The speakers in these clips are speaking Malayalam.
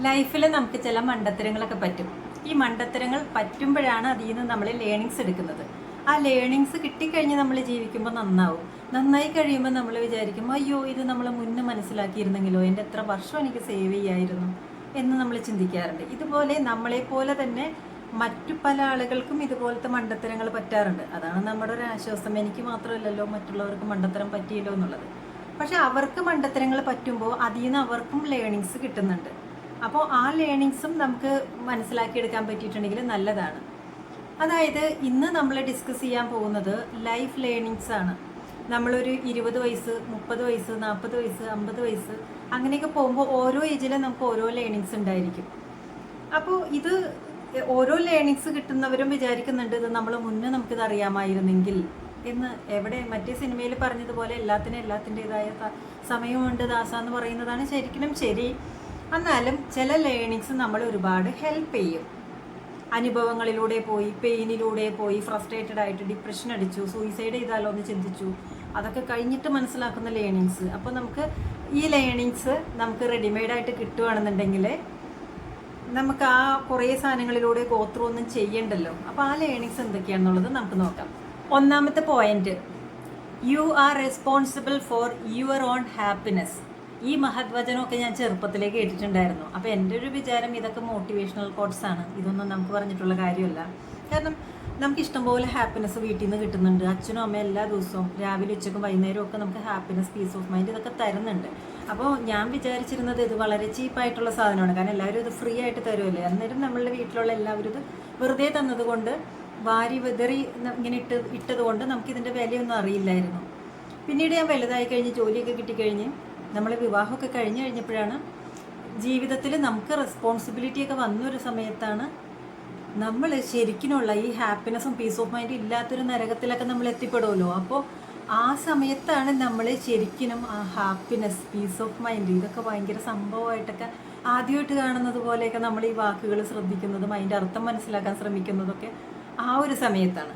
ലൈഫിൽ നമുക്ക് ചില മണ്ടത്തരങ്ങളൊക്കെ പറ്റും. ഈ മണ്ടത്തരങ്ങൾ പറ്റുമ്പോഴാണ് അതിൽ നിന്ന് നമ്മൾ ലേണിങ്സ് എടുക്കുന്നത്. ആ ലേണിങ്സ് കിട്ടിക്കഴിഞ്ഞ് നമ്മൾ ജീവിക്കുമ്പോൾ നന്നാവും. നന്നായി കഴിയുമ്പോൾ നമ്മൾ വിചാരിക്കും അയ്യോ ഇത് നമ്മൾ മുന്നേ മനസ്സിലാക്കിയിരുന്നെങ്കിലോ? എന്റെ എത്ര വർഷം എനിക്ക് സേവ് ചെയ്യായിരുന്നു? എന്ന് നമ്മൾ ചിന്തിക്കാറുണ്ട്. ഇതുപോലെ നമ്മളെപ്പോലെ തന്നെ മറ്റു പല ആളുകൾക്കും ഇതുപോലത്തെ മണ്ടത്തരങ്ങൾ പറ്റാറുണ്ട്. അതാണ് നമ്മുടെ ഒരു ആശ്വാസം. എനിക്ക് മാത്രമല്ലല്ലോ മറ്റുള്ളവർക്ക് മണ്ടത്തരം പറ്റിയല്ലോ എന്നുള്ളത്. പക്ഷെ അവർക്ക് മണ്ടത്തരങ്ങൾ പറ്റുമ്പോൾ അതിൽ നിന്ന് അവർക്കും ലേണിങ്സ് കിട്ടുന്നുണ്ട്. അപ്പോൾ ആ ലേണിങ്സും നമുക്ക് മനസ്സിലാക്കിയെടുക്കാൻ പറ്റിയിട്ടുണ്ടെങ്കിൽ നല്ലതാണ്. അതായത് ഇന്ന് നമ്മൾ ഡിസ്കസ് ചെയ്യാൻ പോകുന്നത് ലൈഫ് ലേണിങ്സ് ആണ്. നമ്മളൊരു ഇരുപത് വയസ്സ് മുപ്പത് വയസ്സ് നാൽപ്പത് വയസ്സ് അമ്പത് വയസ്സ് അങ്ങനെയൊക്കെ പോകുമ്പോൾ ഓരോ ഏജിലും നമുക്ക് ഓരോ ലേണിങ്സ് ഉണ്ടായിരിക്കും. അപ്പോൾ ഇത് ഓരോ ലേണിങ്സ് കിട്ടുന്നവരും വിചാരിക്കുന്നുണ്ട് ഇത് നമ്മൾ മുന്നേ നമുക്കിത് അറിയാമായിരുന്നെങ്കിൽ എന്ന് എവിടെ മറ്റേ സിനിമയിൽ പറഞ്ഞതുപോലെ എല്ലാത്തിനും എല്ലാത്തിന്റെതായ സമയമുണ്ട് ദാസ എന്ന് പറയുന്നതാണ് ശരിക്കും ശരി. എന്നാലും ചില ലേണിങ്സ് നമ്മൾ ഒരുപാട് ഹെൽപ്പ് ചെയ്യും. അനുഭവങ്ങളിലൂടെ പോയി പെയിനിലൂടെ പോയി ഫ്രസ്ട്രേറ്റഡ് ആയിട്ട് ഡിപ്രഷൻ അടിച്ചു സൂയിസൈഡ് ചെയ്താലോ എന്ന് ചിന്തിച്ചു. അതൊക്കെ കഴിഞ്ഞിട്ട് മനസ്സിലാക്കുന്ന ലേണിങ്സ് അപ്പോൾ നമുക്ക് ഈ ലേണിങ്സ് നമുക്ക് റെഡിമെയ്ഡ് ആയിട്ട് കിട്ടുകയാണെന്നുണ്ടെങ്കിൽ നമുക്ക് ആ കുറേ സാധനങ്ങളിലൂടെ ഗോത്രൂ ഒന്നും ചെയ്യണ്ടല്ലോ. അപ്പോൾ ആ ലേണിങ്സ് എന്തൊക്കെയാണെന്നുള്ളത് നമുക്ക് നോക്കാം. ഒന്നാമത്തെ point you are responsible for your own happiness ഈ മഹത്വചനമൊക്കെ ഞാൻ ചെറുപ്പത്തിലേ കേട്ടിട്ടുണ്ടായിരുന്നു. അപ്പോൾ എന്റെ ഒരു വിചാരം ഇതൊക്കെ മോട്ടിവേഷണൽ കോഡ്സ് ആണ്. ഇതൊന്നും നമുക്ക് പറഞ്ഞിട്ടുള്ള കാര്യമല്ല. കാരണം നമുക്ക് ഇഷ്ടംപോലെ ഹാപ്പിനെസ് വീട്ടിൽ നിന്ന് കിട്ടുന്നുണ്ട്. അച്ഛനും അമ്മയും എല്ലാ ദിവസവും രാവിലെ ഉച്ചക്കും വൈകുന്നേരവും ഒക്കെ നമുക്ക് ഹാപ്പിനെസ് പീസ് ഓഫ് മൈൻഡ് ഇതൊക്കെ തരുന്നുണ്ട്. അപ്പോൾ ഞാൻ വിചാരിച്ചിരുന്നത് ഇത് വളരെ ചീപ്പായിട്ടുള്ള സാധനമാണ്. കാരണം എല്ലാവരും ഇത് ഫ്രീ ആയിട്ട് തരുമല്ലേ അന്നേരം നമ്മളുടെ വീട്ടിലുള്ള എല്ലാവരും ഇത് വെറുതെ തന്നതുകൊണ്ട് വാരി വിതറി ഇങ്ങനെ ഇട്ട് ഇട്ടത് കൊണ്ട് നമുക്കിതിന്റെ വിലയൊന്നും അറിയില്ലായിരുന്നു. പിന്നീട് ഞാൻ വലുതായി കഴിഞ്ഞ് ജോലിയൊക്കെ കിട്ടിക്കഴിഞ്ഞ് നമ്മൾ വിവാഹമൊക്കെ കഴിഞ്ഞു കഴിഞ്ഞപ്പോഴാണ് ജീവിതത്തിൽ നമുക്ക് റെസ്പോൺസിബിലിറ്റി ഒക്കെ വന്നൊരു സമയത്താണ് നമ്മൾ ശരിക്കിനുള്ള ഈ ഹാപ്പിനെസ്സും പീസ് ഓഫ് മൈൻഡും ഇല്ലാത്തൊരു നരകത്തിലൊക്കെ നമ്മൾ എത്തിപ്പെടുമല്ലോ. അപ്പോൾ ആ സമയത്താണ് നമ്മൾ ശരിക്കും ആ ഹാപ്പിനെസ് പീസ് ഓഫ് മൈൻഡ് ഇതൊക്കെ ഭയങ്കര സംഭവമായിട്ടൊക്കെ ആദ്യമായിട്ട് കാണുന്നത് പോലെയൊക്കെ നമ്മൾ ഈ വാക്കുകൾ ശ്രദ്ധിക്കുന്നതും അതിന്റെ അർത്ഥം മനസ്സിലാക്കാൻ ശ്രമിക്കുന്നതൊക്കെ ആ ഒരു സമയത്താണ്.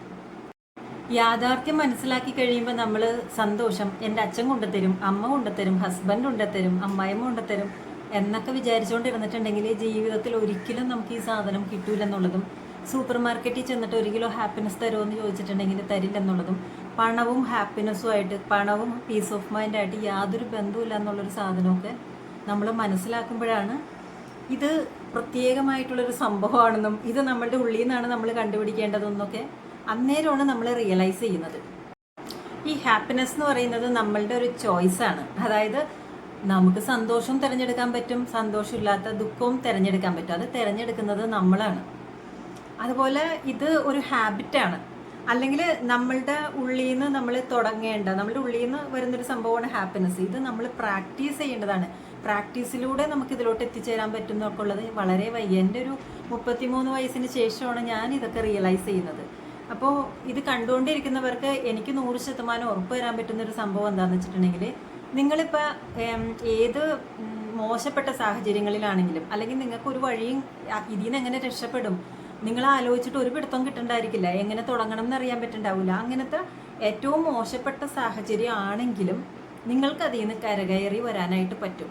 യാഥാർത്ഥ്യം മനസ്സിലാക്കി കഴിയുമ്പോൾ നമ്മൾ സന്തോഷം. എന്റെ അച്ഛൻ കൊണ്ടുത്തരും അമ്മ കൊണ്ടുത്തരും ഹസ്ബൻഡ് കൊണ്ടുത്തരും അമ്മായിമ്മ കൊണ്ടുത്തരും എന്നൊക്കെ വിചാരിച്ചുകൊണ്ടിരുന്നിട്ടുണ്ടെങ്കിൽ ജീവിതത്തിൽ ഒരിക്കലും നമുക്ക് ഈ സാധനം കിട്ടൂലെന്നുള്ളതും സൂപ്പർ മാർക്കറ്റിൽ ചെന്നിട്ട് ഒരു കിലോ ഹാപ്പിനെസ് തരുമോ എന്ന് ചോദിച്ചിട്ടുണ്ടെങ്കിൽ തരില്ലെന്നുള്ളതും പണവും ഹാപ്പിനെസ്സും ആയിട്ട് പണവും പീസ് ഓഫ് മൈൻഡായിട്ട് യാതൊരു ബന്ധവുമില്ല എന്നുള്ളൊരു സാധനമൊക്കെ നമ്മൾ മനസ്സിലാക്കുമ്പോഴാണ് ഇത് പ്രത്യേകമായിട്ടുള്ളൊരു സംഭവമാണെന്നും ഇത് നമ്മളുടെ ഉള്ളിൽ നിന്നാണ് നമ്മൾ കണ്ടുപിടിക്കേണ്ടതെന്നൊക്കെ അന്നേരമാണ് നമ്മൾ റിയലൈസ് ചെയ്യുന്നത്. ഈ ഹാപ്പിനെസ് എന്ന് പറയുന്നത് നമ്മളുടെ ഒരു ചോയ്സ് ആണ്. അതായത് നമുക്ക് സന്തോഷവും തിരഞ്ഞെടുക്കാൻ പറ്റും സന്തോഷമില്ലാത്ത ദുഃഖവും തിരഞ്ഞെടുക്കാൻ പറ്റും. അത് തിരഞ്ഞെടുക്കുന്നത് നമ്മളാണ്. അതുപോലെ ഇത് ഒരു ഹാബിറ്റാണ് അല്ലെങ്കിൽ നമ്മളുടെ ഉള്ളിൽ നിന്ന് നമ്മൾ തുടങ്ങേണ്ട നമ്മളുടെ ഉള്ളിൽ നിന്ന് വരുന്നൊരു സംഭവമാണ് ഹാപ്പിനെസ് ഇത് നമ്മൾ പ്രാക്ടീസ് ചെയ്യേണ്ടതാണ്. പ്രാക്ടീസിലൂടെ നമുക്ക് ഇതിലോട്ട് എത്തിച്ചേരാൻ പറ്റും എന്നൊക്കെ ഉള്ളത് വളരെ വയ്യ. എന്റെ ഒരു മുപ്പത്തിമൂന്ന് വയസ്സിന് ശേഷമാണ് ഞാൻ ഇതൊക്കെ റിയലൈസ് ചെയ്യുന്നത്. അപ്പോൾ ഇത് കണ്ടുകൊണ്ടിരിക്കുന്നവർക്ക് എനിക്ക് നൂറ് ശതമാനം ഉറപ്പ് തരാൻ പറ്റുന്ന ഒരു സംഭവം എന്താണെന്ന് വെച്ചിട്ടുണ്ടെങ്കിൽ നിങ്ങളിപ്പോൾ ഏത് മോശപ്പെട്ട സാഹചര്യങ്ങളിലാണെങ്കിലും അല്ലെങ്കിൽ നിങ്ങൾക്ക് ഒരു വഴിയും ഇതിൽ നിന്ന് എങ്ങനെ രക്ഷപ്പെടും? നിങ്ങൾ ആലോചിച്ചിട്ട് ഒരു പിടുത്തം കിട്ടണ്ടായിരിക്കില്ല. എങ്ങനെ തുടങ്ങണം എന്നറിയാൻ പറ്റുണ്ടാവില്ല അങ്ങനത്തെ ഏറ്റവും മോശപ്പെട്ട സാഹചര്യം ആണെങ്കിലും നിങ്ങൾക്ക് അതിൽ നിന്ന് കരകയറി വരാനായിട്ട് പറ്റും.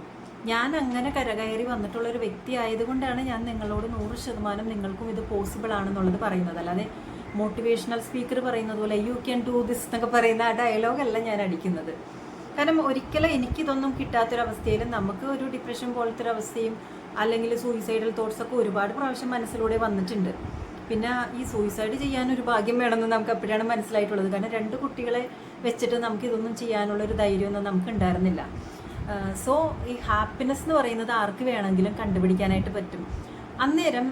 ഞാൻ അങ്ങനെ കരകയറി വന്നിട്ടുള്ള ഒരു വ്യക്തി ആയതുകൊണ്ടാണ് ഞാൻ നിങ്ങളോട് നൂറ് ശതമാനം നിങ്ങൾക്കും ഇത് പോസിബിൾ ആണെന്നുള്ളത് പറയുന്നത്. അല്ലാതെ മോട്ടിവേഷണൽ സ്പീക്കർ പറയുന്നത് പോലെ യു ക്യാൻ ഡു ദിസ് എന്നൊക്കെ പറയുന്ന ആ ഡയലോഗല്ല ഞാൻ അടിക്കുന്നത്. കാരണം ഒരിക്കലും എനിക്കിതൊന്നും കിട്ടാത്തൊരവസ്ഥയിൽ നമുക്ക് ഒരു ഡിപ്രഷൻ പോലത്തെ ഒരു അവസ്ഥയും അല്ലെങ്കിൽ സൂയിസൈഡൽ തോട്ട്സ് ഒക്കെ ഒരുപാട് പ്രാവശ്യം മനസ്സിലൂടെ വന്നിട്ടുണ്ട്. പിന്നെ ഈ സൂയിസൈഡ് ചെയ്യാൻ ഒരു ഭാഗ്യം വേണമെന്ന് നമുക്ക് അപ്പോഴാണ് മനസ്സിലായിട്ടുള്ളത്. കാരണം രണ്ട് കുട്ടികളെ വെച്ചിട്ട് നമുക്ക് ഇതൊന്നും ചെയ്യാനുള്ള ഒരു ധൈര്യമൊന്നും നമുക്ക് ഉണ്ടായിരുന്നില്ല. സോ ഈ ഹാപ്പിനെസ് എന്ന് പറയുന്നത് ആർക്ക് വേണമെങ്കിലും കണ്ടുപിടിക്കാനായിട്ട് പറ്റും. അന്നേരം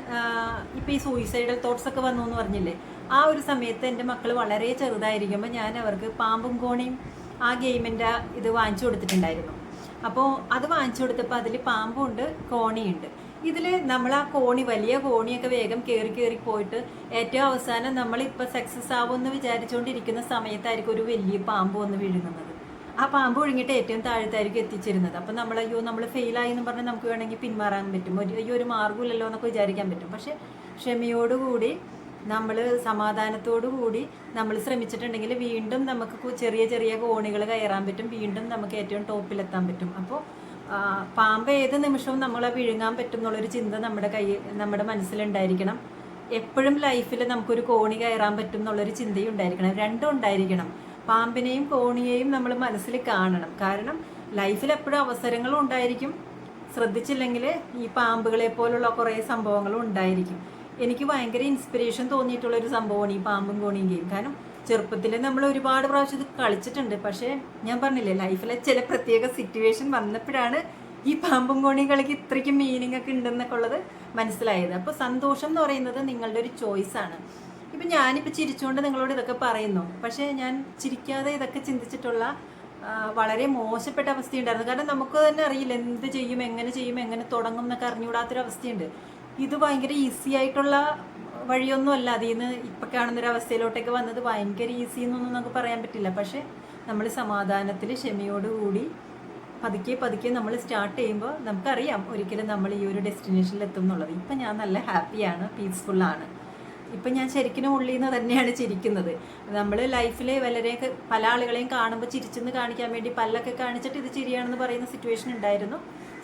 ഇപ്പോൾ ഈ സൂയിസൈഡൽ തോട്ട്സ് ഒക്കെ വന്നു എന്ന് പറഞ്ഞില്ലേ? ആ ഒരു സമയത്ത് എന്റെ മക്കൾ വളരെ ചെറുതായിരിക്കുമ്പോൾ ഞാൻ അവർക്ക് പാമ്പും കോണിയും ആ ഗെയിമിന്റെ ഇത് വാങ്ങിച്ചു കൊടുത്തിട്ടുണ്ടായിരുന്നു. അപ്പോൾ അത് വാങ്ങിച്ചു കൊടുത്തപ്പോൾ അതിൽ പാമ്പുണ്ട് കോണിയുണ്ട്. ഇതിൽ നമ്മൾ ആ കോണി വലിയ കോണിയൊക്കെ വേഗം കയറി കയറി പോയിട്ട് ഏറ്റവും അവസാനം നമ്മളിപ്പോൾ സക്സസ് ആവുമെന്ന് വിചാരിച്ചുകൊണ്ടിരിക്കുന്ന സമയത്തായിരിക്കും ഒരു വലിയ പാമ്പ് വന്ന് വീഴുന്നത്. ആ പാമ്പ് ഒഴുങ്ങിയിട്ട് ഏറ്റവും താഴത്തായിരിക്കും എത്തിച്ചിരുന്നത്. അപ്പം നമ്മൾ അയ്യോ നമ്മൾ ഫെയിലായി എന്ന് പറഞ്ഞാൽ നമുക്ക് വേണമെങ്കിൽ പിന്മാറാൻ പറ്റും. ഒരു അയ്യോ ഒരു മാർഗമില്ലല്ലോ എന്നൊക്കെ വിചാരിക്കാൻ പറ്റും. പക്ഷേ ക്ഷമയോടുകൂടി നമ്മൾ സമാധാനത്തോടു കൂടി നമ്മൾ ശ്രമിച്ചിട്ടുണ്ടെങ്കിൽ വീണ്ടും നമുക്ക് ചെറിയ ചെറിയ കോണികൾ കയറാൻ പറ്റും. വീണ്ടും നമുക്ക് ഏറ്റവും ടോപ്പിലെത്താൻ പറ്റും. അപ്പോൾ പാമ്പ് ഏത് നിമിഷവും നമ്മളെ വിഴുങ്ങാൻ പറ്റും എന്നുള്ളൊരു ചിന്ത നമ്മുടെ കൈ നമ്മുടെ മനസ്സിലുണ്ടായിരിക്കണം. എപ്പോഴും ലൈഫിൽ നമുക്കൊരു കോണി കയറാൻ പറ്റും എന്നുള്ളൊരു ചിന്തയും ഉണ്ടായിരിക്കണം. രണ്ടും ഉണ്ടായിരിക്കണം. പാമ്പിനെയും കോണിയെയും നമ്മൾ മനസ്സിൽ കാണണം. കാരണം ലൈഫിൽ എപ്പോഴും അവസരങ്ങളും ഉണ്ടായിരിക്കും. ശ്രദ്ധിച്ചില്ലെങ്കിൽ ഈ പാമ്പുകളെ പോലുള്ള കുറേ സംഭവങ്ങളും ഉണ്ടായിരിക്കും. എനിക്ക് ഭയങ്കര ഇൻസ്പിറേഷൻ തോന്നിയിട്ടുള്ള ഒരു സംഭവമാണ് ഈ പാമ്പും കോണിയും ഗെയിം കാരണം ചെറുപ്പത്തിൽ നമ്മൾ ഒരുപാട് പ്രാവശ്യം ഇത് കളിച്ചിട്ടുണ്ട്. പക്ഷേ ഞാൻ പറഞ്ഞില്ലേ ലൈഫിലെ ചില പ്രത്യേക സിറ്റുവേഷൻ വന്നപ്പോഴാണ് ഈ പാമ്പും കോണിയും കളിക്ക് ഇത്രയ്ക്കും മീനിങ് ഒക്കെ ഉണ്ടെന്നൊക്കെ ഉള്ളത് മനസ്സിലായത്. അപ്പോൾ സന്തോഷം എന്ന് പറയുന്നത് നിങ്ങളുടെ ഒരു ചോയ്സാണ് ഇപ്പം ഞാനിപ്പോൾ ചിരിച്ചുകൊണ്ട് നിങ്ങളോട് ഇതൊക്കെ പറയുന്നു. പക്ഷേ ഞാൻ ചിരിക്കാതെ ഇതൊക്കെ ചിന്തിച്ചിട്ടുള്ള വളരെ മോശപ്പെട്ട അവസ്ഥയുണ്ടായിരുന്നു. കാരണം നമുക്ക് തന്നെ അറിയില്ല എന്ത് ചെയ്യും എങ്ങനെ ചെയ്യും എങ്ങനെ തുടങ്ങും എന്നൊക്കെ അറിഞ്ഞുകൂടാത്തൊരവസ്ഥയുണ്ട്. ഇത് ഭയങ്കര ഈസി ആയിട്ടുള്ള വഴിയൊന്നും അല്ല അതിൽ നിന്ന് ഇപ്പം കാണുന്നൊരു അവസ്ഥയിലോട്ടൊക്കെ വന്നത് ഭയങ്കര ഈസി എന്നൊന്നും നമുക്ക് പറയാൻ പറ്റില്ല. പക്ഷേ നമ്മൾ സമാധാനത്തിൽ ക്ഷമയോടുകൂടി പതുക്കെ പതുക്കെ നമ്മൾ സ്റ്റാർട്ട് ചെയ്യുമ്പോൾ നമുക്കറിയാം ഒരിക്കലും നമ്മൾ ഈ ഒരു ഡെസ്റ്റിനേഷനിൽ എത്തും എന്നുള്ളത്. ഇപ്പം ഞാൻ നല്ല ഹാപ്പിയാണ് പീസ്ഫുള്ളാണ് ഇപ്പം ഞാൻ ശരിക്കും ഉള്ളിൽ നിന്ന് തന്നെയാണ് ചിരിക്കുന്നത്. നമ്മൾ ലൈഫിൽ വളരെ പല ആളുകളെയും കാണുമ്പോൾ ചിരിച്ചെന്ന് കാണിക്കാൻ വേണ്ടി പല്ലൊക്കെ കാണിച്ചിട്ട് ഇത് ചിരിയാണെന്ന് പറയുന്ന സിറ്റുവേഷൻ ഉണ്ടായിരുന്നു.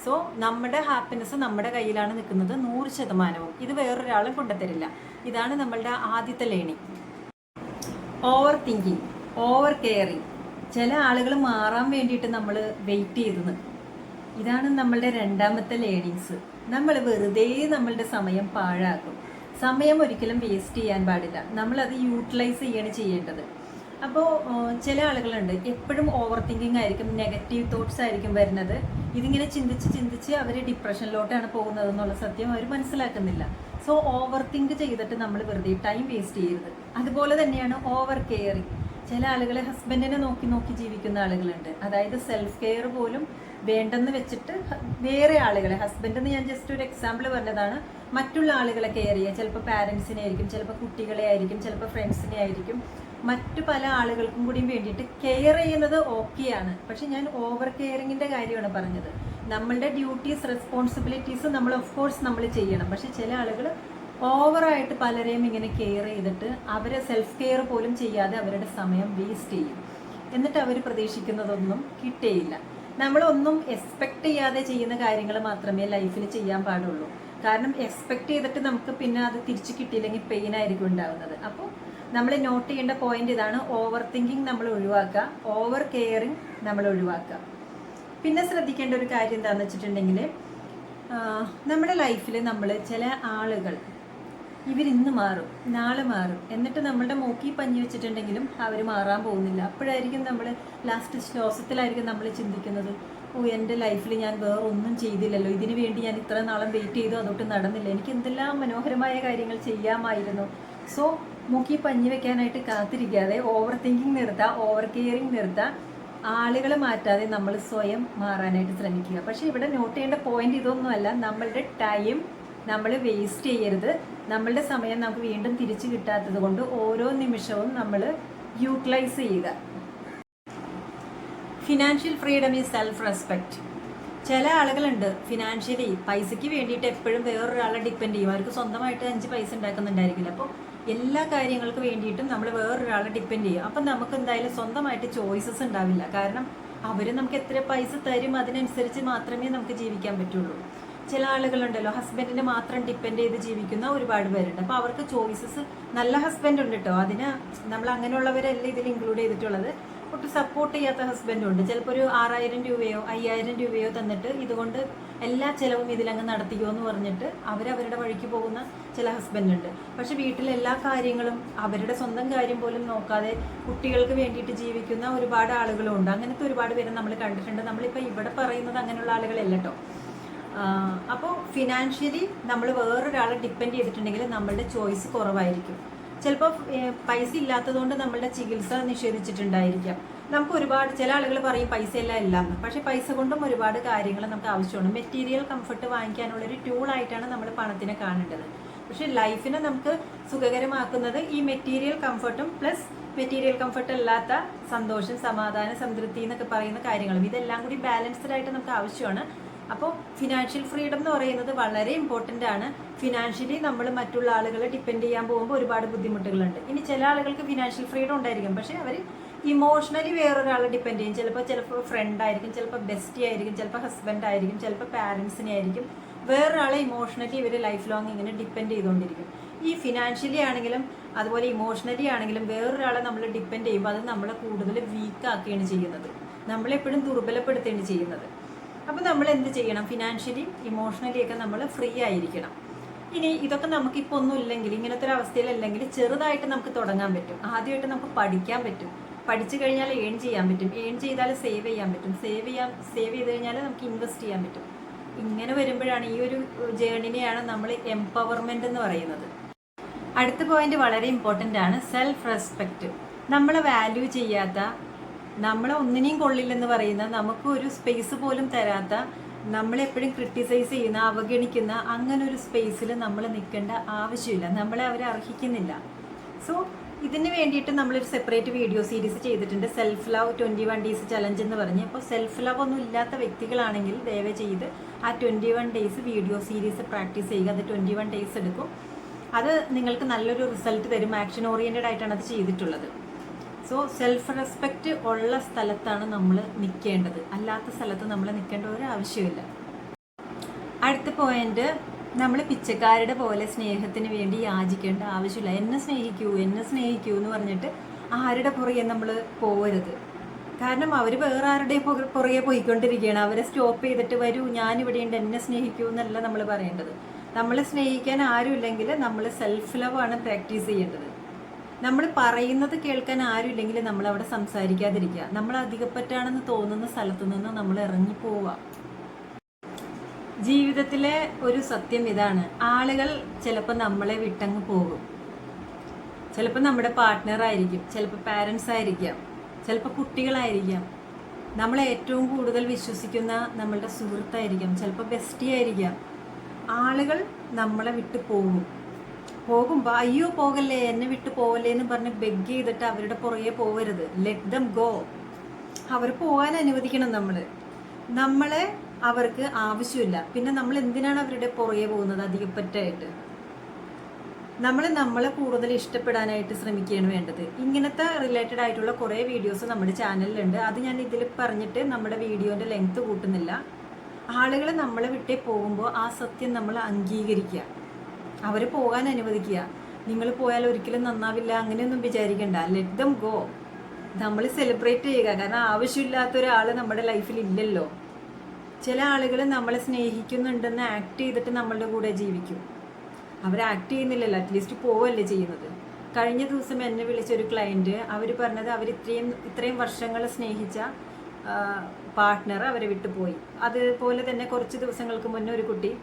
സോ നമ്മുടെ ഹാപ്പിനെസ് നമ്മുടെ കയ്യിലാണ് നിൽക്കുന്നത് നൂറ് ശതമാനവും. ഇത് വേറൊരാളും കൊണ്ടുതരില്ല. ഇതാണ് നമ്മളുടെ ആദ്യത്തെ learning over thinking over caring ചില ആളുകൾ മാറാൻ വേണ്ടിയിട്ട് നമ്മൾ വെയിറ്റ് ചെയ്ത് ഇതാണ് നമ്മളുടെ രണ്ടാമത്തെ ലേണിങ്സ് നമ്മൾ വെറുതെ നമ്മളുടെ സമയം പാഴാക്കും. സമയം ഒരിക്കലും വേസ്റ്റ് ചെയ്യാൻ പാടില്ല. നമ്മളത് യൂട്ടിലൈസ് ചെയ്യാണ് ചെയ്യേണ്ടത്. അപ്പോൾ ചില ആളുകളുണ്ട്. എപ്പോഴും ഓവർ തിങ്കിങ് ആയിരിക്കും നെഗറ്റീവ് തോട്ട്സ് ആയിരിക്കും വരുന്നത്. ഇതിങ്ങനെ ചിന്തിച്ച് ചിന്തിച്ച് അവർ ഡിപ്രഷനിലോട്ടാണ് പോകുന്നത് എന്നുള്ള സത്യം അവർ മനസ്സിലാക്കുന്നില്ല. സോ ഓവർ തിങ്ക് ചെയ്തിട്ട് നമ്മൾ വെറുതെ ടൈം വേസ്റ്റ് ചെയ്യരുത്. അതുപോലെ തന്നെയാണ് ഓവർ കെയറിങ് ചില ആളുകൾ ഹസ്ബൻഡിനെ നോക്കി നോക്കി ജീവിക്കുന്ന ആളുകളുണ്ട്. അതായത് സെൽഫ് കെയർ പോലും വേണ്ടെന്ന് വെച്ചിട്ട് വേറെ ആളുകളെ ഹസ്ബൻഡ് എന്ന് ഞാൻ ജസ്റ്റ് ഒരു എക്സാമ്പിൾ പറഞ്ഞതാണ്. മറ്റുള്ള ആളുകളെ കെയർ ചെയ്യുക. ചിലപ്പോൾ പാരൻസിനെ ആയിരിക്കും ചിലപ്പോൾ കുട്ടികളെ ആയിരിക്കും ചിലപ്പോൾ ഫ്രണ്ട്സിനെ ആയിരിക്കും. മറ്റു പല ആളുകൾക്കും കൂടി വേണ്ടിയിട്ട് കെയർ ചെയ്യുന്നത് ഓക്കെയാണ് പക്ഷെ ഞാൻ ഓവർ കെയറിങ്ങിന്റെ കാര്യമാണ് പറഞ്ഞത്. നമ്മളുടെ ഡ്യൂട്ടീസ് റെസ്പോൺസിബിലിറ്റീസ് നമ്മൾ ഓഫ് കോഴ്സ് നമ്മൾ ചെയ്യണം. പക്ഷെ ചില ആളുകൾ ഓവറായിട്ട് പലരെയും ഇങ്ങനെ കെയർ ചെയ്തിട്ട് അവരെ സെൽഫ് കെയർ പോലും ചെയ്യാതെ അവരുടെ സമയം വേസ്റ്റ് ചെയ്യും. എന്നിട്ട് അവർ പ്രതീക്ഷിക്കുന്നതൊന്നും കിട്ടേയില്ല. നമ്മളൊന്നും എക്സ്പെക്ട് ചെയ്യാതെ ചെയ്യുന്ന കാര്യങ്ങൾ മാത്രമേ ലൈഫിൽ ചെയ്യാൻ പാടുള്ളൂ. കാരണം എക്സ്പെക്ട് ചെയ്തിട്ട് നമുക്ക് പിന്നെ അത് തിരിച്ചു കിട്ടിയില്ലെങ്കിൽ പെയിൻ ആയിരിക്കും ഉണ്ടാകുന്നത് അപ്പോൾ നമ്മൾ നോട്ട് ചെയ്യേണ്ട പോയിന്റ് ഇതാണ് ഓവർ തിങ്കിങ് നമ്മൾ ഒഴിവാക്കുക. ഓവർ കെയറിങ് നമ്മൾ ഒഴിവാക്കുക. പിന്നെ ശ്രദ്ധിക്കേണ്ട ഒരു കാര്യം എന്താണെന്ന് വെച്ചിട്ടുണ്ടെങ്കിൽ നമ്മുടെ ലൈഫിൽ നമ്മൾ ചില ആളുകൾ ഇവരിന്ന് മാറും നാളെ മാറും. എന്നിട്ട് നമ്മളുടെ മൂക്കി പഞ്ഞി വെച്ചിട്ടുണ്ടെങ്കിലും അവർ മാറാൻ പോകുന്നില്ല. അപ്പോഴായിരിക്കും നമ്മൾ ലാസ്റ്റ് ശ്വാസത്തിലായിരിക്കും നമ്മൾ ചിന്തിക്കുന്നത് ഓ എന്റെ ലൈഫിൽ ഞാൻ വേറെ ഒന്നും ചെയ്തില്ലല്ലോ. ഇതിനു വേണ്ടി ഞാൻ ഇത്ര നാളും വെയിറ്റ് ചെയ്തു അതൊട്ട് നടന്നില്ല. എനിക്ക് എന്തെല്ലാം മനോഹരമായ കാര്യങ്ങൾ ചെയ്യാമായിരുന്നു. സോ മുക്കി പഞ്ഞി വെക്കാനായിട്ട് കാത്തിരിക്കാതെ ഓവർ തിങ്കിങ് നിർത്താം ഓവർ കെയറിങ് നിർത്താം ആളുകളെ മാറ്റാതെ നമ്മൾ സ്വയം മാറാനായിട്ട് ശ്രമിക്കുക. പക്ഷേ ഇവിടെ നോട്ട് ചെയ്യേണ്ട പോയിന്റ് ഇതൊന്നുമല്ല. നമ്മളുടെ ടൈം നമ്മൾ വേസ്റ്റ് ചെയ്യരുത്. നമ്മളുടെ സമയം നമുക്ക് വീണ്ടും തിരിച്ചു കിട്ടാത്തത് കൊണ്ട് ഓരോ നിമിഷവും നമ്മൾ യൂട്ടിലൈസ് ചെയ്യുക. Financial freedom is self respect ചില ആളുകളുണ്ട് ഫിനാൻഷ്യലി പൈസയ്ക്ക് വേണ്ടിയിട്ട് എപ്പോഴും വേറൊരാളെ ഡിപ്പെൻഡ് ചെയ്യും. അവർക്ക് സ്വന്തമായിട്ട് അഞ്ച് പൈസ ഉണ്ടാക്കുന്നുണ്ടായിരിക്കില്ല. അപ്പോൾ എല്ലാ കാര്യങ്ങൾക്ക് വേണ്ടിയിട്ടും നമ്മൾ വേറൊരാളെ ഡിപ്പെൻഡ് ചെയ്യും. അപ്പം നമുക്ക് എന്തായാലും സ്വന്തമായിട്ട് ചോയ്സസ് ഉണ്ടാവില്ല. കാരണം അവർ നമുക്ക് എത്ര പൈസ തരും അതിനനുസരിച്ച് മാത്രമേ നമുക്ക് ജീവിക്കാൻ പറ്റുള്ളൂ. ചില ആളുകളുണ്ടല്ലോ ഹസ്ബൻഡിനെ മാത്രം ഡിപ്പെൻഡ് ചെയ്ത് ജീവിക്കുന്ന ഒരുപാട് പേരുണ്ട്. അപ്പോൾ അവർക്ക് ചോയ്സസ് നല്ല ഹസ്ബൻഡ് ഉണ്ട് കേട്ടോ അതിന് നമ്മൾ അങ്ങനെയുള്ളവരല്ല ഇതിൽ ഇൻക്ലൂഡ് ചെയ്തിട്ടുള്ളത്. ഒട്ടും സപ്പോർട്ട് ചെയ്യാത്ത ഹസ്ബൻഡും ഉണ്ട്. ചിലപ്പോൾ ഒരു ആറായിരം രൂപയോ അയ്യായിരം രൂപയോ തന്നിട്ട് ഇതുകൊണ്ട് എല്ലാ ചിലവും ഇതിലങ്ങ് നടത്തിക്കോ എന്ന് പറഞ്ഞിട്ട് അവരവരുടെ വഴിക്ക് പോകുന്ന ചില ഹസ്ബൻഡ് ഉണ്ട്. പക്ഷെ വീട്ടിലെ എല്ലാ കാര്യങ്ങളും അവരുടെ സ്വന്തം കാര്യം പോലും നോക്കാതെ കുട്ടികൾക്ക് വേണ്ടിയിട്ട് ജീവിക്കുന്ന ഒരുപാട് ആളുകളും ഉണ്ട് അങ്ങനത്തെ ഒരുപാട് പേരെ നമ്മൾ കണ്ടിട്ടുണ്ട്. നമ്മളിപ്പോൾ ഇവിടെ പറയുന്നത് അങ്ങനെയുള്ള ആളുകളല്ല കേട്ടോ. അപ്പോൾ ഫിനാൻഷ്യലി നമ്മൾ വേറൊരാളെ ഡിപ്പെൻഡ് ചെയ്തിട്ടുണ്ടെങ്കിൽ നമ്മളുടെ ചോയ്സ് കുറവായിരിക്കും. ചിലപ്പോൾ പൈസ ഇല്ലാത്തതുകൊണ്ട് നമ്മളുടെ ചികിത്സ നിഷേധിച്ചിട്ടുണ്ടായിരിക്കാം. നമുക്ക് ഒരുപാട് ചില ആളുകൾ പറയും പൈസ എല്ലാം. ഇല്ല എന്ന് പക്ഷേ പൈസ കൊണ്ടും ഒരുപാട് കാര്യങ്ങൾ നമുക്ക് ആവശ്യമാണ്. മെറ്റീരിയൽ കംഫർട്ട് വാങ്ങിക്കാനുള്ള ഒരു ടൂളായിട്ടാണ് നമ്മൾ പണത്തിനെ കാണേണ്ടത്. പക്ഷെ ലൈഫിനെ നമുക്ക് സുഖകരമാക്കുന്നത് ഈ മെറ്റീരിയൽ കംഫർട്ടും പ്ലസ് മെറ്റീരിയൽ കംഫർട്ട് അല്ലാത്ത സന്തോഷം സമാധാനം സംതൃപ്തി എന്നൊക്കെ പറയുന്ന കാര്യങ്ങളും. ഇതെല്ലാം കൂടി ബാലൻസ്ഡ് ആയിട്ട് നമുക്ക് ആവശ്യമാണ്. അപ്പോൾ ഫിനാൻഷ്യൽ ഫ്രീഡം എന്ന് പറയുന്നത് വളരെ ഇമ്പോർട്ടന്റ് ആണ്. ഫിനാൻഷ്യലി നമ്മൾ മറ്റുള്ള ആളുകളെ ഡിപ്പെൻഡ് ചെയ്യാൻ പോകുമ്പോൾ ഒരുപാട് ബുദ്ധിമുട്ടുകളുണ്ട്. ഇനി ചില ആളുകൾക്ക് ഫിനാൻഷ്യൽ ഫ്രീഡം ഉണ്ടായിരിക്കും. പക്ഷേ അവർ ഇമോഷണലി വേറൊരാളെ ഡിപ്പെൻഡ് ചെയ്യും. ചിലപ്പോൾ ചിലപ്പോൾ ഫ്രണ്ട് ആയിരിക്കും ചിലപ്പോൾ ബെസ്റ്റി ആയിരിക്കും ചിലപ്പോൾ ഹസ്ബൻഡ് ആയിരിക്കും ചിലപ്പോൾ പാരൻസിനെ ആയിരിക്കും. വേറൊരാളെ ഇമോഷണലി ഇവർ ലൈഫ് ലോങ് ഇങ്ങനെ ഡിപ്പെൻഡ് ചെയ്തുകൊണ്ടിരിക്കും. ഈ ഫിനാൻഷ്യലി ആണെങ്കിലും അതുപോലെ ഇമോഷണലി ആണെങ്കിലും വേറൊരാളെ നമ്മൾ ഡിപ്പെൻഡ് ചെയ്യുമ്പോൾ അത് നമ്മളെ കൂടുതൽ വീക്ക് ആക്കുകയാണ് ചെയ്യുന്നത്. നമ്മളെപ്പോഴും ദുർബലപ്പെടുത്തുകയാണ് ചെയ്യുന്നത്. അപ്പോൾ നമ്മൾ എന്ത് ചെയ്യണം? ഫിനാൻഷ്യലി ഇമോഷണലി ഒക്കെ നമ്മൾ ഫ്രീ ആയിരിക്കണം. ഇനി ഇതൊക്കെ നമുക്കിപ്പോൾ ഒന്നും ഇല്ലെങ്കിൽ ഇങ്ങനത്തെ ഒരു അവസ്ഥയിലല്ലെങ്കിൽ ചെറുതായിട്ട് നമുക്ക് തുടങ്ങാൻ പറ്റും. ആദ്യമായിട്ട് നമുക്ക് പഠിക്കാൻ പറ്റും. പഠിച്ചു കഴിഞ്ഞാൽ ഏൺ ചെയ്യാൻ പറ്റും. ഏൺ ചെയ്താൽ സേവ് ചെയ്യാൻ പറ്റും. സേവ് ചെയ്യാൻ സേവ് ചെയ്ത് കഴിഞ്ഞാൽ നമുക്ക് ഇൻവെസ്റ്റ് ചെയ്യാൻ പറ്റും. ഇങ്ങനെ വരുമ്പോഴാണ് ഈ ഒരു ജേണിനെയാണ് നമ്മൾ എംപവർമെന്റ് എന്ന് പറയുന്നത്. അടുത്ത പോയിന്റ് വളരെ ഇമ്പോർട്ടന്റ് ആണ് സെൽഫ് റെസ്പെക്റ്റ് നമ്മളെ വാല്യൂ ചെയ്യാത്ത നമ്മളെ ഒന്നിനെയും കൊള്ളില്ലെന്ന് പറയുന്ന നമുക്ക് ഒരു സ്പേസ് പോലും തരാത്ത നമ്മളെപ്പോഴും ക്രിട്ടിസൈസ് ചെയ്യുന്ന അവഗണിക്കുന്ന അങ്ങനെ ഒരു സ്പേസിൽ നമ്മൾ നിൽക്കേണ്ട ആവശ്യമില്ല. നമ്മളെ അവർ അർഹിക്കുന്നില്ല. സോ ഇതിന് വേണ്ടിയിട്ട് നമ്മളൊരു സെപ്പറേറ്റ് വീഡിയോ സീരീസ് ചെയ്തിട്ടുണ്ട്. Self love twenty one days challenge എന്ന് പറഞ്ഞ്. അപ്പോൾ സെൽഫ് ലവ് ഒന്നും ഇല്ലാത്ത വ്യക്തികളാണെങ്കിൽ ദയവ് ചെയ്ത് ആ twenty one days video series practice ചെയ്യുക. അത് ട്വന്റി വൺ ഡേയ്സ് എടുക്കും. അത് നിങ്ങൾക്ക് നല്ലൊരു റിസൾട്ട് തരും. ആക്ഷൻ ഓറിയന്റഡ് ആയിട്ടാണ് അത് ചെയ്തിട്ടുള്ളത്. സോ സെൽഫ് റെസ്പെക്റ്റ് ഉള്ള സ്ഥലത്താണ് നമ്മൾ നിൽക്കേണ്ടത് അല്ലാത്ത സ്ഥലത്ത് നമ്മൾ നിൽക്കേണ്ട ഒരു ആവശ്യമില്ല. അടുത്ത പോയിന്റ് നമ്മൾ പിച്ചക്കാരുടെ പോലെ സ്നേഹത്തിന് വേണ്ടി യാചിക്കേണ്ട ആവശ്യമില്ല. എന്നെ സ്നേഹിക്കൂ എന്നെ സ്നേഹിക്കൂ എന്ന് പറഞ്ഞിട്ട് ആരുടെ പുറകെ നമ്മൾ പോകരുത് കാരണം അവർ വേറെ ആരുടെയും പുറ- പുറകെ പോയിക്കൊണ്ടിരിക്കുകയാണ്. അവരെ സ്റ്റോപ്പ് ചെയ്തിട്ട് വരൂ ഞാനിവിടെ ഉണ്ട് എന്നെ സ്നേഹിക്കൂ എന്നല്ല നമ്മൾ പറയേണ്ടത്. നമ്മളെ സ്നേഹിക്കാൻ ആരുമില്ലെങ്കിൽ നമ്മൾ സെൽഫ് ലവ് ആണ് പ്രാക്ടീസ് ചെയ്യേണ്ടത്. നമ്മൾ പറയുന്നത് കേൾക്കാൻ ആരുമില്ലെങ്കിൽ നമ്മൾ അവിടെ സംസാരിക്കാതിരിക്കുക. നമ്മൾ അധികപ്പറ്റാണെന്ന് തോന്നുന്ന സ്ഥലത്തു നിന്ന് നമ്മൾ ഇറങ്ങി പോവുക. ജീവിതത്തിലെ ഒരു സത്യം ഇതാണ്. ആളുകൾ ചിലപ്പോൾ നമ്മളെ വിട്ടങ്ങ് പോകും. ചിലപ്പോൾ നമ്മുടെ പാർട്ട്ണർ ആയിരിക്കും. ചിലപ്പോൾ പാരൻസ് ആയിരിക്കാം. ചിലപ്പോൾ കുട്ടികളായിരിക്കാം. നമ്മളെ ഏറ്റവും കൂടുതൽ വിശ്വസിക്കുന്ന നമ്മളുടെ സുഹൃത്തായിരിക്കാം. ചിലപ്പോൾ ബെസ്റ്റി ആയിരിക്കാം. ആളുകൾ നമ്മളെ വിട്ടു പോകും. പോകുമ്പോൾ അയ്യോ പോകല്ലേ എന്നെ വിട്ട് പോകല്ലേ എന്ന് പറഞ്ഞ് ബെഗ് ചെയ്തിട്ട് അവരുടെ പുറകെ പോകരുത് ലെറ്റ് ദം ഗോ അവർ പോകാൻ അനുവദിക്കണം നമ്മൾ നമ്മളെ അവർക്ക് ആവശ്യമില്ല. പിന്നെ നമ്മൾ എന്തിനാണ് അവരുടെ പുറകെ പോകുന്നത് അധികപ്പറ്റായിട്ട് നമ്മൾ നമ്മളെ കൂടുതൽ ഇഷ്ടപ്പെടാനായിട്ട് ശ്രമിക്കുകയാണ് വേണ്ടത്. ഇങ്ങനത്തെ റിലേറ്റഡ് ആയിട്ടുള്ള കുറേ വീഡിയോസ് നമ്മുടെ ചാനലിലുണ്ട് അത് ഞാൻ ഇതിൽ പറഞ്ഞിട്ട് നമ്മുടെ വീഡിയോന്റെ ലെങ്ത് കൂട്ടുന്നില്ല. ആളുകൾ നമ്മളെ വിട്ടേ പോകുമ്പോൾ ആ സത്യം നമ്മൾ അംഗീകരിക്കുക. അവർ പോകാൻ അനുവദിക്കുക. നിങ്ങൾ പോയാൽ ഒരിക്കലും നന്നാവില്ല അങ്ങനെയൊന്നും വിചാരിക്കണ്ട. ലെറ്റ് ദം ഗോ നമ്മൾ സെലിബ്രേറ്റ് ചെയ്യുക. കാരണം ആവശ്യമില്ലാത്ത ഒരാൾ നമ്മുടെ ലൈഫിൽ ഇല്ലല്ലോ. ചില ആളുകൾ നമ്മളെ സ്നേഹിക്കുന്നുണ്ടെന്ന് ആക്ട് ചെയ്തിട്ട് നമ്മളുടെ കൂടെ ജീവിക്കും. അവർ ആക്ട് ചെയ്യുന്നില്ലല്ലോ. അറ്റ്ലീസ്റ്റ് പോവല്ലേ ചെയ്യുന്നത്. കഴിഞ്ഞ ദിവസം എന്നെ വിളിച്ച ഒരു ക്ലയന്റ് അവർ പറഞ്ഞത് അവർ ഇത്രയും ഇത്രയും വർഷങ്ങൾ സ്നേഹിച്ച പാർട്ട്ണർ അവരെ വിട്ടുപോയി. അതുപോലെ തന്നെ കുറച്ച് ദിവസങ്ങൾക്ക് മുന്നേ ഒരു കുട്ടി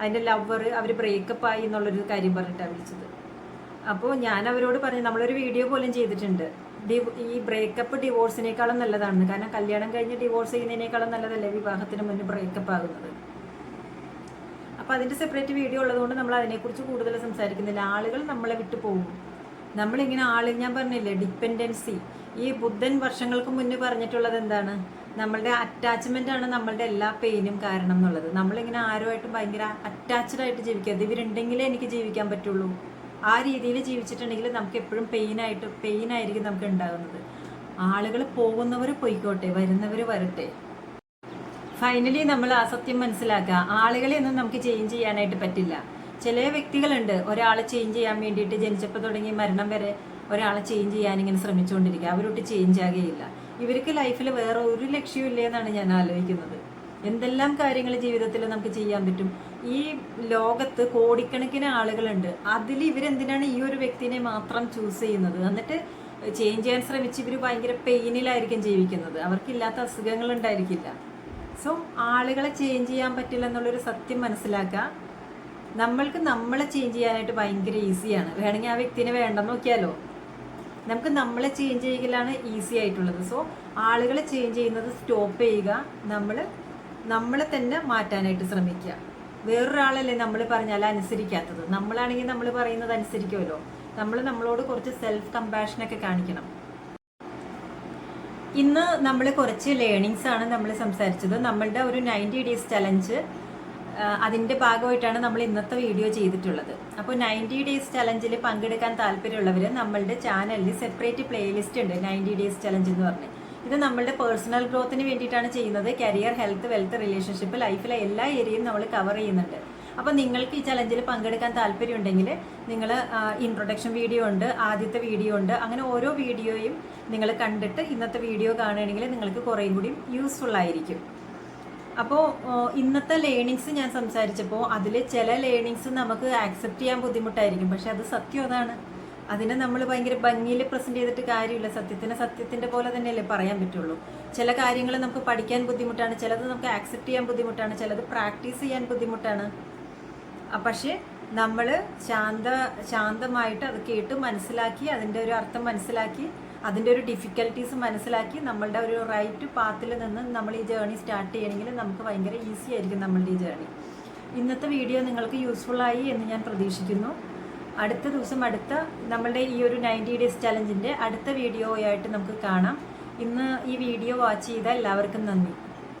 അതിന്റെ ലവർ അവർ ബ്രേക്കപ്പ് ആയി എന്നുള്ളൊരു കാര്യം പറഞ്ഞിട്ടാണ് വിളിച്ചത്. അപ്പോൾ ഞാൻ അവരോട് പറഞ്ഞു നമ്മളൊരു വീഡിയോ പോലും ചെയ്തിട്ടുണ്ട്. ഈ ബ്രേക്കപ്പ് ഡിവോഴ്സിനേക്കാളും നല്ലതാണ്. കാരണം കല്യാണം കഴിഞ്ഞ് ഡിവോഴ്സ് ചെയ്യുന്നതിനേക്കാളും നല്ലതല്ലേ വിവാഹത്തിന് മുന്നേ ബ്രേക്കപ്പ് ആകുന്നത്? അപ്പോൾ അതിന്റെ സെപ്പറേറ്റ് വീഡിയോ ഉള്ളതുകൊണ്ട് നമ്മൾ അതിനെക്കുറിച്ച് കൂടുതൽ സംസാരിക്കുന്നില്ല. ആളുകൾ നമ്മളെ വിട്ടു പോകും. നമ്മളിങ്ങനെ ആൾ ഞാൻ പറഞ്ഞില്ലേ ഡിപ്പെൻഡൻസി ഈ ബുദ്ധൻ വർഷങ്ങൾക്ക് മുന്നേ പറഞ്ഞിട്ടുള്ളത് എന്താണ്? നമ്മളുടെ അറ്റാച്ച്മെന്റ് ആണ് നമ്മളുടെ എല്ലാ പെയിനും കാരണം എന്നുള്ളത്. നമ്മളിങ്ങനെ ആരുമായിട്ടും ഭയങ്കര അറ്റാച്ച്ഡ് ആയിട്ട് ജീവിക്കരുത്. ഇവരുണ്ടെങ്കിലേ എനിക്ക് ജീവിക്കാൻ പറ്റുള്ളൂ. ആ രീതിയിൽ ജീവിച്ചിട്ടുണ്ടെങ്കിൽ നമുക്ക് എപ്പോഴും പെയിൻ ആയിട്ട് പെയിൻ ആയിരിക്കും നമുക്ക് ഉണ്ടാകുന്നത്. ആളുകൾ പോകുന്നവർ പോയിക്കോട്ടെ വരുന്നവർ വരട്ടെ. ഫൈനലി നമ്മൾ ആ സത്യം മനസ്സിലാക്കുക. ആളുകളെ ഒന്നും നമുക്ക് ചേഞ്ച് ചെയ്യാനായിട്ട് പറ്റില്ല. ചില വ്യക്തികളുണ്ട്. ഒരാളെ ചേഞ്ച് ചെയ്യാൻ വേണ്ടിയിട്ട് ജനിച്ചപ്പോൾ തുടങ്ങി മരണം വരെ ഒരാളെ ചേഞ്ച് ചെയ്യാൻ ഇങ്ങനെ ശ്രമിച്ചുകൊണ്ടിരിക്കുക. അവരൊട്ട് ചേഞ്ച് ആകുകയില്ല. ഇവർക്ക് ലൈഫിൽ വേറെ ഒരു ലക്ഷ്യവും ഇല്ലെന്നാണ് ഞാൻ ആലോചിക്കുന്നത്. എന്തെല്ലാം കാര്യങ്ങൾ ജീവിതത്തിൽ നമുക്ക് ചെയ്യാൻ പറ്റും? ഈ ലോകത്ത് കോടിക്കണക്കിന് ആളുകളുണ്ട്. അതിൽ ഇവരെന്തിനാണ് ഈ ഒരു വ്യക്തിനെ മാത്രം ചൂസ് ചെയ്യുന്നത്? എന്നിട്ട് ചേഞ്ച് ചെയ്യാൻ ശ്രമിച്ച് ഇവർ ഭയങ്കര പെയിനിലായിരിക്കും ജീവിക്കുന്നത്. അവർക്കില്ലാത്ത അസുഖങ്ങൾ ഉണ്ടായിരിക്കില്ല. സോ ആളുകളെ ചേഞ്ച് ചെയ്യാൻ പറ്റില്ല എന്നുള്ളൊരു സത്യം മനസ്സിലാക്കുക. നമ്മൾക്ക് നമ്മളെ ചേഞ്ച് ചെയ്യാനായിട്ട് ഭയങ്കര ഈസിയാണ് വേണമെങ്കിൽ ആ വ്യക്തിനെ വേണ്ടെന്ന് നോക്കിയാലോ? നമുക്ക് നമ്മളെ ചേഞ്ച് ചെയ്യലാണ് ഈസി ആയിട്ടുള്ളത്. സോ ആളുകളെ ചേഞ്ച് ചെയ്യുന്നത് സ്റ്റോപ്പ് ചെയ്യുക നമ്മൾ നമ്മളെ തന്നെ മാറ്റാനായിട്ട് ശ്രമിക്കുക. വേറൊരാളല്ലേ നമ്മൾ പറഞ്ഞാൽ അനുസരിക്കാത്തത്. നമ്മളാണെങ്കിൽ നമ്മൾ പറയുന്നത് അനുസരിക്കുമല്ലോ. നമ്മൾ നമ്മളോട് കുറച്ച് സെൽഫ് കമ്പാഷനൊക്കെ കാണിക്കണം. ഇന്ന് നമ്മൾ കുറച്ച് ലേണിങ്സ് ആണ് നമ്മൾ സംസാരിച്ചത്. നമ്മളുടെ ഒരു നയന്റി ഡേയ്സ് ചലഞ്ച് അതിന്റെ ഭാഗമായിട്ടാണ് നമ്മൾ ഇന്നത്തെ വീഡിയോ ചെയ്തിട്ടുള്ളത്. അപ്പോൾ നയന്റി ഡേയ്സ് ചലഞ്ചിൽ പങ്കെടുക്കാൻ താല്പര്യമുള്ളവർ നമ്മളുടെ ചാനലിൽ സെപ്പറേറ്റ് പ്ലേലിസ്റ്റ് ഉണ്ട് നയന്റി ഡേയ്സ് ചലഞ്ച് എന്ന് പറഞ്ഞ്. ഇത് നമ്മളുടെ പേഴ്സണൽ ഗ്രോത്തിന് വേണ്ടിയിട്ടാണ് ചെയ്യുന്നത്. കരിയർ ഹെൽത്ത് വെൽത്ത് റിലേഷൻഷിപ്പ് ലൈഫിലെ എല്ലാ ഏരിയയും നമ്മൾ കവർ ചെയ്യുന്നുണ്ട്. അപ്പോൾ നിങ്ങൾക്ക് ഈ ചലഞ്ചിൽ പങ്കെടുക്കാൻ താല്പര്യമുണ്ടെങ്കിൽ നിങ്ങൾ ഇൻട്രൊഡക്ഷൻ വീഡിയോ ഉണ്ട് ആദ്യത്തെ വീഡിയോ ഉണ്ട് അങ്ങനെ ഓരോ വീഡിയോയും നിങ്ങൾ കണ്ടിട്ട് ഇന്നത്തെ വീഡിയോ കാണുകയാണെങ്കിൽ നിങ്ങൾക്ക് കുറേയും കൂടി യൂസ്ഫുൾ ആയിരിക്കും. അപ്പോൾ ഇന്നത്തെ ലേണിങ്സ് ഞാൻ സംസാരിച്ചപ്പോൾ അതിൽ ചില ലേണിങ്സ് നമുക്ക് ആക്സെപ്റ്റ് ചെയ്യാൻ ബുദ്ധിമുട്ടായിരിക്കും. പക്ഷെ അത് സത്യം അതാണ്. അതിനെ നമ്മൾ ഭയങ്കര ഭംഗിയിൽ പ്രസന്റ് ചെയ്തിട്ട് കാര്യമില്ല. സത്യത്തിന് സത്യത്തിന്റെ പോലെ തന്നെയല്ലേ പറയാൻ പറ്റുള്ളൂ. ചില കാര്യങ്ങൾ നമുക്ക് പഠിക്കാൻ ബുദ്ധിമുട്ടാണ് ചിലത് നമുക്ക് ആക്സെപ്റ്റ് ചെയ്യാൻ ബുദ്ധിമുട്ടാണ് ചിലത് പ്രാക്ടീസ് ചെയ്യാൻ ബുദ്ധിമുട്ടാണ്. പക്ഷേ നമ്മൾ ശാന്ത ശാന്തമായിട്ട് അത് കേട്ട് മനസ്സിലാക്കി അതിന്റെ ഒരു അർത്ഥം മനസ്സിലാക്കി അതിന്റെ ഒരു ഡിഫിക്കൽട്ടീസ് മനസ്സിലാക്കി നമ്മളുടെ ഒരു റൈറ്റ് പാത്തിൽ നിന്ന് നമ്മൾ ഈ ജേർണി സ്റ്റാർട്ട് ചെയ്യണമെങ്കിൽ നമുക്ക് ഭയങ്കര ഈസി ആയിരിക്കും നമ്മളുടെ ഈ ജേർണി ഇന്നത്തെ വീഡിയോ നിങ്ങൾക്ക് യൂസ്ഫുൾ ആയി എന്ന് ഞാൻ പ്രതീക്ഷിക്കുന്നു. അടുത്ത ദിവസം അടുത്ത നമ്മളുടെ ഈ ഒരു നയന്റി ഡേയ്സ് ചലഞ്ചിന്റെ അടുത്ത വീഡിയോ ആയിട്ട് നമുക്ക് കാണാം. ഇന്ന് ഈ വീഡിയോ വാച്ച് ചെയ്ത എല്ലാവർക്കും നന്ദി.